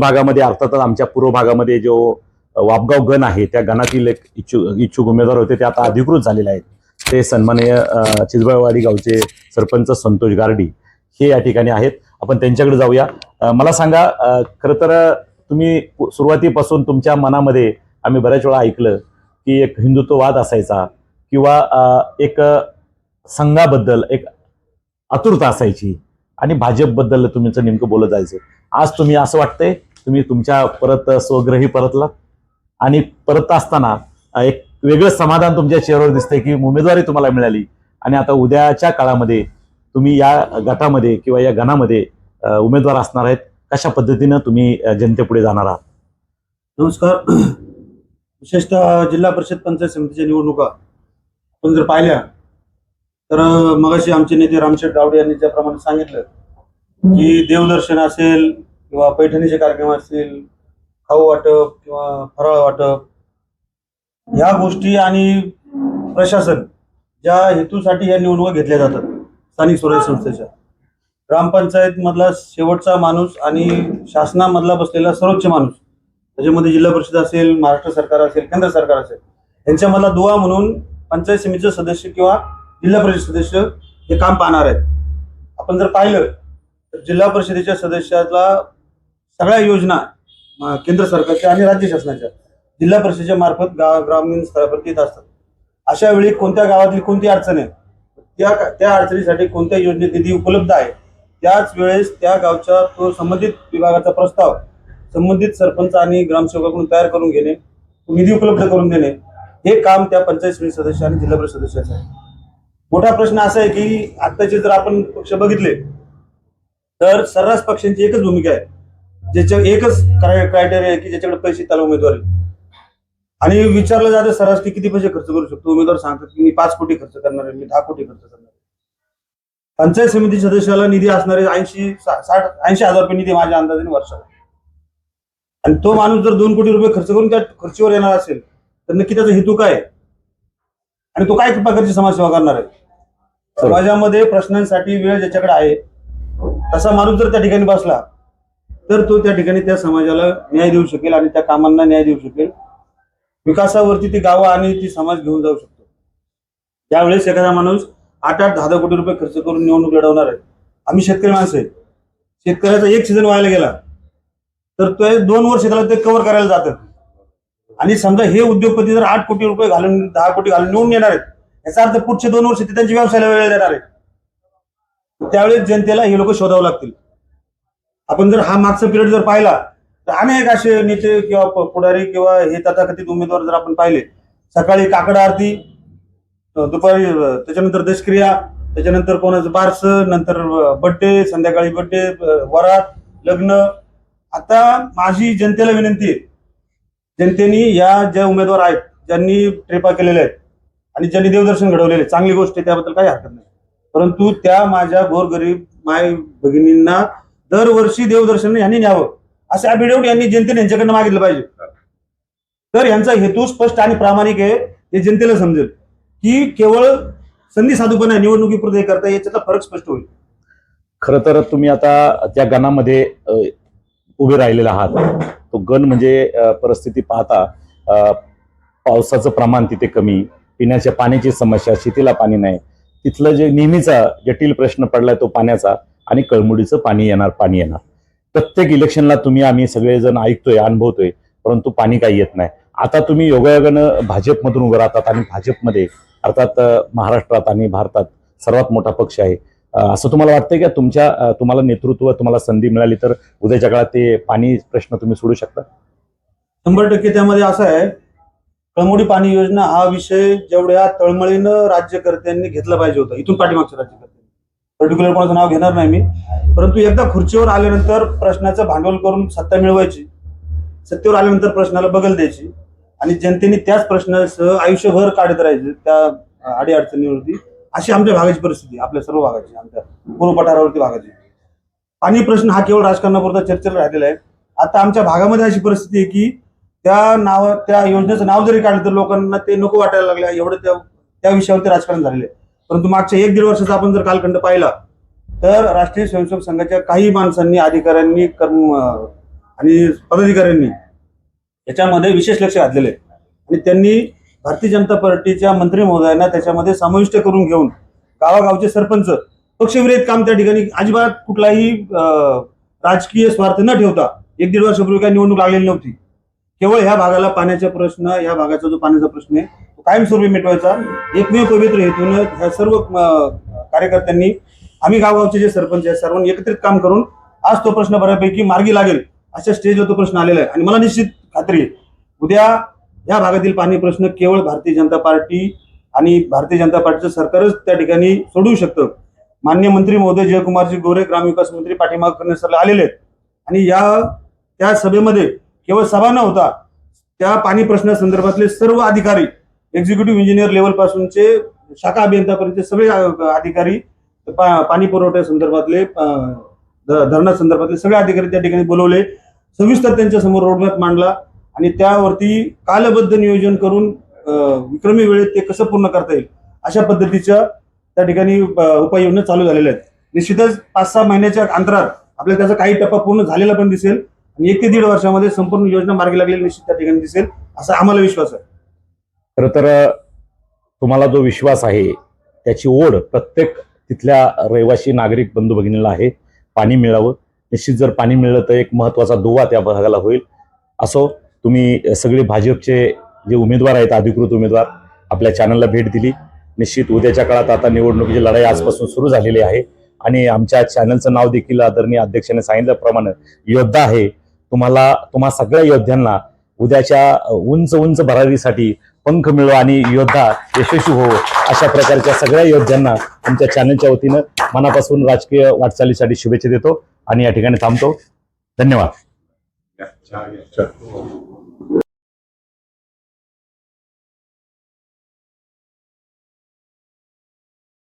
भागामध्ये अर्थातच आमच्या पूर्व भागामध्ये जो वापगाव गण आहे त्या गणातील एक इच्छुक इच्छुक उमेदवार होते ते आता अधिकृत झालेले आहेत. ते सन्माननीय अ, गावचे सरपंच संतोष गारडी हे या ठिकाणी आहेत. आपण त्यांच्याकडे जाऊया. मला सांगा खरं तर तुम्ही सुरुवातीपासून तुमच्या मनामध्ये आम्ही बऱ्याच वेळा ऐकलं की एक हिंदुत्ववाद असायचा किंवा एक संघाबद्दल एक आतुरता असायची आणि भाजपबद्दल तुमचं नेमकं बोलत जायचं. आज तुम्ही असं वाटतंय तुम्ही तुमच्या परत स्वग्रही परतलात. आणि परत असताना एक वेगळं समाधान तुमच्या चेहऱ्यावर दिसतंय की उमेदवारी तुम्हाला मिळाली. आणि आता उद्याच्या काळामध्ये तुम्ही या गटामध्ये किंवा या गणामध्ये उमेदवार असणार आहेत. कशा पद्धतीनं तुम्ही जनतेपुढे जाणार आहात? नमस्कार. विशेषतः जिल्हा परिषद पंचायत समितीच्या निवडणुका आपण जर पाहिल्या तर मगाशी आमचे नेते रामशेठ गावडे यांनी ज्याप्रमाणे सांगितलं की देवदर्शन असेल किंवा पैठणीचे कार्यक्रम असतील खाऊ वाटप किंवा फराळ वाटप ह्या गोष्टी आणि प्रशासन ज्या हेतूसाठी या निवडणुका घेतल्या जातात स्थानिक स्वराज्य संस्थेच्या. ग्रामपंचायत मधला शेवटचा माणूस आणि शासनामधला बसलेला सर्वोच्च माणूस त्याच्यामध्ये जिल्हा परिषद असेल महाराष्ट्र सरकार असेल केंद्र सरकार असेल यांच्यामधला दुवा म्हणून पंचायत समितीचे सदस्य किंवा जिल्हा परिषद सदस्य हे काम पाहणार आहेत. आपण जर पाहिलं तर जिल्हा परिषदेच्या सदस्याला सगळ्या योजना केंद्र सरकारच्या आणि राज्य शासनाच्या जिल्हा परिषदेच्या मार्फत गाव ग्रामीण स्तरावरती येत असतात. अशा वेळी कोणत्या गावातली कोणती अडचण आहे? त्या त्या अडचणीसाठी कोणत्या योजनेत निधी उपलब्ध आहे? त्याच वेळेस त्या गावच्या तो संबंधित विभागाचा प्रस्ताव संबंधित सरपंच आणि ग्रामसेवकाकडून तयार करून घेणे निधी उपलब्ध करून देणे हे काम त्या पंचायत समिती सदस्य आणि जिल्हा परिषद सदस्याचं आहे. मोठा प्रश्न असा आहे की आत्ताचे जर आपण पक्ष बघितले तर सर्रास पक्षांची एकच भूमिका आहे. ज्याच्या एकच क्रायटेरिया आहे की ज्याच्याकडे पैसे त्याला उमेदवारी आणि विचारलं जातं सर्रास की किती पैसे खर्च करू शकतो? उमेदवार सांगतात की मी पाच कोटी खर्च करणार आहे मी दहा कोटी खर्च करणार आहे. पंचायत समिती सदस्याला निधी असणारे ऐंशी साठ ऐंशी हजार रुपये निधी माझ्या अंदाजाने वर्षाला. आणि तो माणूस जर दोन कोटी रुपये खर्च करून त्या खर्चीवर येणार असेल तर नक्की त्याचा हेतू काय आणि तो काय प्रकारची समाजसेवा करणार आहे? समाजामध्ये प्रश्नांसाठी वेळ ज्याच्याकडे आहे तसा माणूस जर त्या ठिकाणी बसला तर तो त्या ठिकाणी त्या समाजाला न्याय देऊ शकेल आणि त्या कामांना न्याय देऊ शकेल. विकासावरती ती गावं आणि ती समाज घेऊन जाऊ शकतो. त्यावेळेस एखादा माणूस आठ आठ दहा दहा कोटी रुपये खर्च करून निवडणूक लढवणार आहे आम्ही शेतकरी माणसं आहे शेतकऱ्याचा एक सीझन व्हायला गेला तर ते दोन वर्ष त्याला ते कव्हर करायला जातात आणि समजा हे उद्योगपती जर आठ कोटी रुपये घालून दहा कोटी घालून निवडून येणार आहेत याचा अर्थ पुढचे दोन वर्ष ते त्यांच्या व्यवसायाला वेळ देणार आहेत. त्यावेळेस जनतेला हे लोक शोधावं लागतील. आपण जर हा मागचा पिरियड जर पाहिला तर अनेक असे नेते किंवा पुढारी किंवा हे तथाकथित उमेदवार जर आपण पाहिले सकाळी काकड आरती दुपारी त्याच्यानंतर दशक्रिया त्याच्यानंतर कोणाचं बारस नंतर बड्डे संध्याकाळी बड्डे वरात लग्न. आता माझी जनतेला विनंती आहे जनतेने या ज्या उमेदवार आहेत ज्यांनी ट्रेपा केलेल्या आहेत आणि ज्यांनी देवदर्शन घडवलेले चांगली गोष्ट आहे त्याबद्दल काही हरकत नाही. परंतु त्या माझ्या गोरगरीब माय भगिनींना दरवर्षी देवदर्शन यांनी न्यावं. असे अभिडेविट यांनी जनतेने यांच्याकडनं मागितलं पाहिजे. तर यांचा हेतू स्पष्ट आणि प्रामाणिक आहे हे जनतेला समजेल. की केवळ संधी साधूपणा निवडणुकीपुरते हे करता याच्यातला फरक स्पष्ट होईल. खर तर तुम्ही आता त्या गणामध्ये उभे राहिलेला आहात. तो गण म्हणजे परिस्थिती पाहता पावसाचं प्रमाण तिथे कमी पिण्याच्या पाण्याची समस्या शेतीला पाणी नाही. तिथलं जे नेहमीचा जटिल प्रश्न पडलाय तो पाण्याचा. आणि कळमुडीचं पाणी येणार पाणी येणार. प्रत्येक इलेक्शनला तुम्ही आम्ही सगळेजण ऐकतोय अनुभवतोय परंतु पाणी काही येत नाही. आता तुम्ही योगायोगानं भाजपमधून उभं राहतात आणि भाजपमध्ये अर्थात महाराष्ट्रात आणि भारतात सर्वात मोठा पक्ष आहे. असं तुम्हाला वाटतंय का? तुमच्या तुम्हाला नेतृत्व तुम्हाला संधी मिळाली तर उद्याच्या काळात ते पाणी प्रश्न तुम्ही सोडू शकता? शंभर टक्के त्यामध्ये असं आहे. कळमोडी पाणी योजना हा विषय जेवढ्या तळमळीनं राज्यकर्त्यांनी घेतला पाहिजे होता. इथून पाठीमागच्या राज्यकर्ते. पर्टिक्युलर कोणाचं नाव घेणार नाही मी. परंतु एकदा खुर्चीवर आल्यानंतर प्रश्नाचं भांडवल करून सत्ता मिळवायची. सत्तेवर आल्यानंतर प्रश्नाला बगल द्यायची. आणि जनतेने त्याच प्रश्नासह आयुष्यभर काढत राहायचे त्या आडी अडचणीवरती. अशी आमच्या भागाची परिस्थिती आपल्या सर्व भागाची आमच्या पूर्व पठारावरती भागाची. पाणी प्रश्न हा केवळ राजकारणापुरता चर्चेला राहिलेला आहे. आता आमच्या भागामध्ये अशी परिस्थिती आहे की त्या नाव त्या योजनेचं नाव जरी काढलं तर लोकांना ते नको वाटायला लागलं. एवढं त्या त्या विषयावरती राजकारण झालेलं आहे. परंतु मागच्या एक दीड वर्षाचा आपण जर कालखंड पाहिला तर राष्ट्रीय स्वयंसेवक संघाच्या काही माणसांनी अधिकाऱ्यांनी कर्म आणि पदाधिकाऱ्यांनी याच्यामध्ये विशेष लक्ष घातलेले आणि त्यांनी भारतीय जनता पार्टीच्या मंत्री महोदयांना त्याच्यामध्ये समाविष्ट करून घेऊन गावागावचे सरपंच पक्षविरहित काम त्या ठिकाणी अजिबात कुठलाही अं, राजकीय स्वार्थ न ठेवता एक दीड वर्षापूर्वी काही निवडणूक लागलेली नव्हती. केवळ ह्या भागाला पाण्याचा प्रश्न ह्या भागाचा जो पाण्याचा प्रश्न आहे कायमस्वरूपी मिटवायचा. एकमेव पवित्र हेतून ह्या सर्व कार्यकर्त्यांनी आम्ही गावगावचे जे सरपंच आहेत सर्वांनी एकत्रित काम करून आज तो प्रश्न बऱ्यापैकी मार्गी लागेल अशा स्टेजवर तो प्रश्न आलेला आहे. आणि मला निश्चित खात्री आहे उद्या या भागातील पाणी प्रश्न केवळ भारतीय जनता पार्टी आणि भारतीय जनता पार्टीचं सरकारच त्या ठिकाणी सोडवू शकतं. मान्य मंत्री महोदय जयकुमारजी गोरे ग्रामविकास मंत्री पाठीमाग करण्यासाठी आलेले आहेत. आणि या त्या सभेमध्ये केवळ सभा न होता त्या पाणी प्रश्नासंदर्भातले सर्व अधिकारी एक्झिक्युटिव्ह इंजिनियर लेवल पासूनचे शाखा अभियंतापर्यंतचे सगळे अधिकारी पा- पाणी पुरवठ्या संदर्भातले धरणा संदर्भातले सगळे अधिकारी त्या ठिकाणी बोलवले. सविस्तर त्यांच्यासमोर रोडमॅप मांडला आणि त्यावरती कालबद्ध नियोजन करून विक्रमी वेळेत ते कसं पूर्ण करता येईल अशा पद्धतीच्या त्या ठिकाणी उपाययोजना चालू झालेल्या आहेत. निश्चितच पाच सहा महिन्याच्या अंतरात आपल्याला त्याचा काही टप्पा पूर्ण झालेला पण दिसेल आणि एक ते दीड वर्षामध्ये संपूर्ण योजना मार्गी लागलेली निश्चित त्या ठिकाणी दिसेल असा आम्हाला विश्वास आहे. खरं तर तुम्हाला जो विश्वास आहे त्याची ओढ प्रत्येक तिथल्या रहिवासी नागरिक बंधू भगिनीला आहे. पाणी मिळावं. निश्चित जर पाणी मिळलं तर एक महत्त्वाचा दुवा त्या भागाला होईल. असो तुम्ही सगळे भाजपचे जे उमेदवार आहेत अधिकृत उमेदवार आपल्या चॅनलला भेट दिली. निश्चित उद्याच्या काळात आता निवडणुकीची लढाई आजपासून सुरू झालेली आहे. आणि आमच्या चॅनलचं नाव देखील आदरणीय अध्यक्षाने सांगितल्याप्रमाणे योद्धा आहे. तुम्हाला तुम्हा सगळ्या योद्ध्यांना उद्याच्या उंच उंच भरारीसाठी पंख मिळो आणि योद्धा यशस्वी हो अशा प्रकारच्या सगळ्या योद्ध्यांना तुमच्या चॅनलच्या वतीनं मनापासून राजकीय वाटचालीसाठी शुभेच्छा देतो आणि या ठिकाणी थांबतो. धन्यवाद.